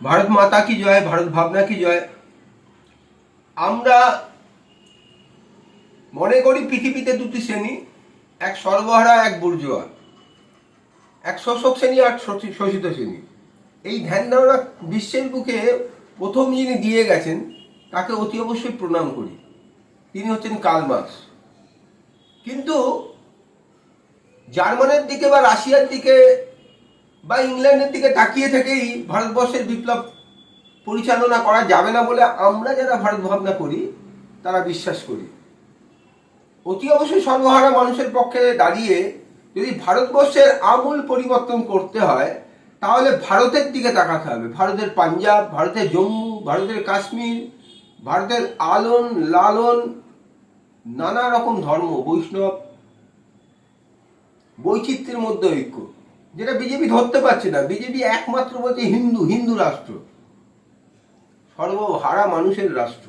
ভারত মাতা কি জয় ভারত ভাবনা কি জয় আমরা মনে করি পৃথিবীতে দুটি শ্রেণি, এক সর্বহারা, এক বুর্জোয়া। এক শোষক শ্রেণি আর শোষিত শ্রেণি। এই ধ্যান ধারণা বিশ্বের বুকে প্রথম যিনি দিয়ে গেছেন, তাকে অতি অবশ্যই প্রণাম করি। তিনি হচ্ছেন কার্ল মার্কস। কিন্তু জার্মানের দিকে বা রাশিয়ার দিকে বা ইংল্যান্ডের দিকে তাকিয়ে থেকেই ভারতবর্ষের বিপ্লব পরিচালনা করা যাবে না বলে আমরা যারা ভারত ভাবনা করি, তারা বিশ্বাস করি। অতি অবশ্যই সর্বহারা মানুষের পক্ষে দাঁড়িয়ে যদি ভারতবর্ষের আমূল পরিবর্তন করতে হয়, তাহলে ভারতের দিকে তাকাতে হবে। ভারতের পাঞ্জাব, ভারতের জম্মু, ভারতের কাশ্মীর, ভারতের আলন, লালন, নানা রকম ধর্ম, বৈষ্ণব, বৈচিত্র্যের মধ্যে ঐক্য, যেটা বিজেপি ধরতে পারছে না। বিজেপি একমাত্র বলছে হিন্দু হিন্দু রাষ্ট্র। সর্বহারা মানুষের রাষ্ট্র।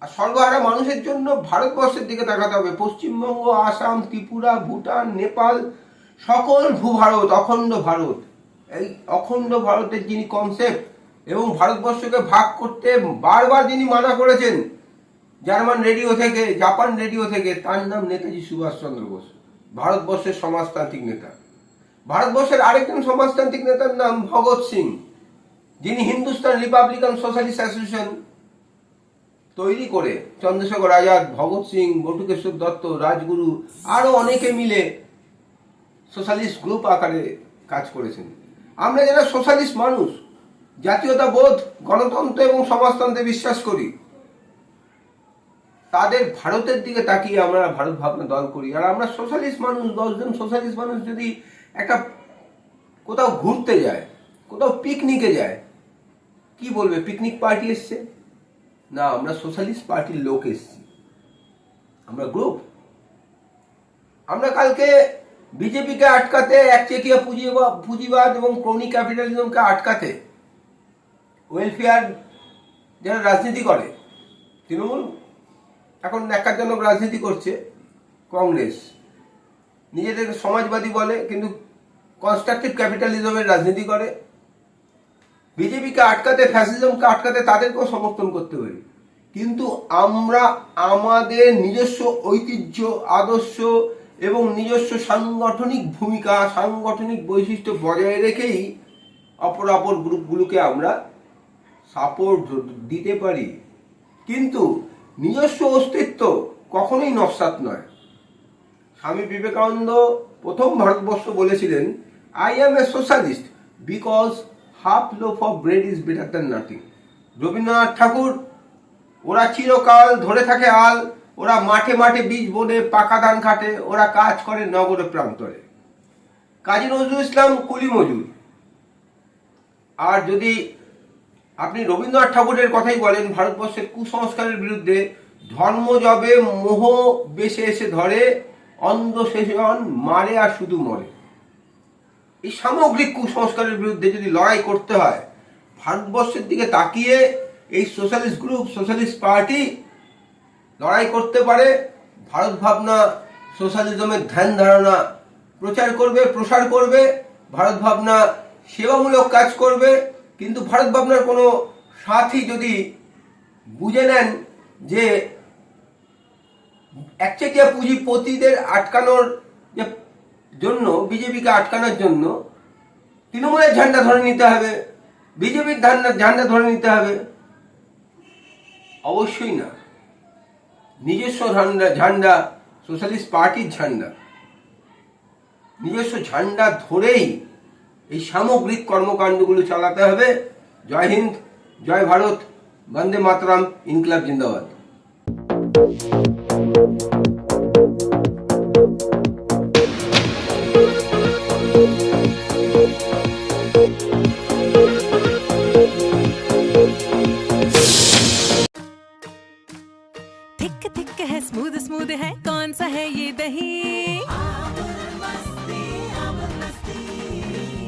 আর সর্বহারা মানুষের জন্য ভারতবর্ষের দিকে তাকাতে হবে। পশ্চিমবঙ্গ, আসাম, ত্রিপুরা, ভুটান, নেপাল, সকল ভূভারত, অখণ্ড ভারত। এই অখণ্ড ভারতের যিনি কনসেপ্ট এবং ভারতবর্ষকে ভাগ করতে বারবার যিনি মানা করেছেন, জার্মান রেডিও থেকে, জাপান রেডিও থেকে, তার নাম নেতাজি সুভাষচন্দ্র বোস, ভারতবর্ষের সমাজতান্ত্রিক নেতা। ভারতবর্ষের আরেকজন সমাজতান্ত্রিক নেতার নাম ভগৎ সিং। যিনি হিন্দুস্তান রিপাবলিকান সোশ্যালিস্ট অ্যাসোসিয়েশন তৈরি করে চন্দ্রশেখর আজাদ, ভগৎ সিং, বটুকেশ্বর দত্ত, রাজগুরু আরও অনেকে মিলে সোশ্যালিস্ট গ্রুপ আকারে কাজ করেছেন। আমরা যারা সোশ্যালিস্ট মানুষ, জাতীয়তাবোধ, গণতন্ত্র এবং সমাজতন্ত্রে বিশ্বাস করি, তাদের ভারতের দিকে তাকিয়ে আমরা ভারত ভাবনা দল করি। আর আমরা সোশ্যালিস্ট মানুষ, দশজন সোশ্যালিস্ট মানুষ যদি একটা কোথাও ঘুরতে যায়, কোথাও পিকনিকে যায় কি বলবে? পিকনিক পার্টি এসছে? না, আমরা সোশ্যালিস্ট পার্টির লোক এসছি। আমরা গ্রুপ আমরা কালকে বিজেপিকে আটকাতে একচেটিয়া পুঁজিবাদ পুঁজিবাদ এবং ক্রনি ক্যাপিটালিজমকে আটকাতে ওয়েলফেয়ার যারা রাজনীতি করে, তৃণমূল এখন ন্যাক্কারজনক রাজনীতি করছে, কংগ্রেস। নিজেদেরকে সমাজবাদী বলে, কিন্তু কনস্ট্রাকটিভ ক্যাপিটালিজমের রাজনীতি করে। বিজেপিকে আটকাতে ফ্যাসিজমকে আটকাতে তাদেরকেও সমর্থন করতে পারি কিন্তু আমরা আমাদের নিজস্ব ঐতিহ্য, আদর্শ এবং নিজস্ব সাংগঠনিক ভূমিকা, সাংগঠনিক বৈশিষ্ট্য বজায় রেখেই অপর অপর গ্রুপগুলোকে আমরা সাপোর্ট দিতে পারি। কিন্তু নিজস্ব অস্তিত্ব কখনোই নস্বাত নয়। স্বামী বিবেকানন্দ প্রথম ভারতবর্ষ বলেছিলেন I am a socialist because half loaf of bread is better than nothing Rabindranath Thakur, ওরা চিরকাল ধরে থাকে আল ওরা মাঠে মাঠে বীজ বোনে, পাকা ধান খাটে, ওরা কাজ করে নগর প্রান্তরে। কাজী নজরুল ইসলাম কুলি মজুর। আর যদি আপনি রবীন্দ্রনাথ ঠাকুরের কথাই বলেন, ভারতবর্ষের কুসংস্কারের বিরুদ্ধে ধর্ম যবে মোহ বেশে এসে ধরে, অন্ধ শেষন মারে আর শুধু মরে। এই সামগ্রিক কুসংস্কারের বিরুদ্ধে যদি লড়াই করতে হয়, ভারতবর্ষের দিকে তাকিয়ে এই সোশ্যালিস্ট গ্রুপ সোশ্যালিস্ট পার্টি লড়াই করতে পারে, ভারত ভাবনা সোশ্যালিজমের ধ্যান ধারণা প্রচার করবে, প্রসার করবে, ভারত ভাবনা সেবামূলক কাজ করবে, কিন্তু ভারত ভাবনার কোনো সাথী যদি বুঝে নেন যে একচেটিয়া পুঁজিপতিদের আটকানোর যে জন্য, বিজেপিকে আটকানোর জন্য তৃণমূলের ঝান্ডা ধরে নিতে হবে। বিজেপির ঝান্ডা ঝান্ডা ধরে নিতে হবে। অবশ্যই না। নিজস্ব ঝান্ডা ঝান্ডা, সোশ্যালিস্ট পার্টির ঝান্ডা। নিজস্ব ঝান্ডা ধরেই এই সামগ্রিক কর্মকাণ্ডগুলো চালাতে হবে। জয় হিন্দ, জয় ভারত, বন্দে মাতরাম, ইনকলাব জিন্দাবাদ।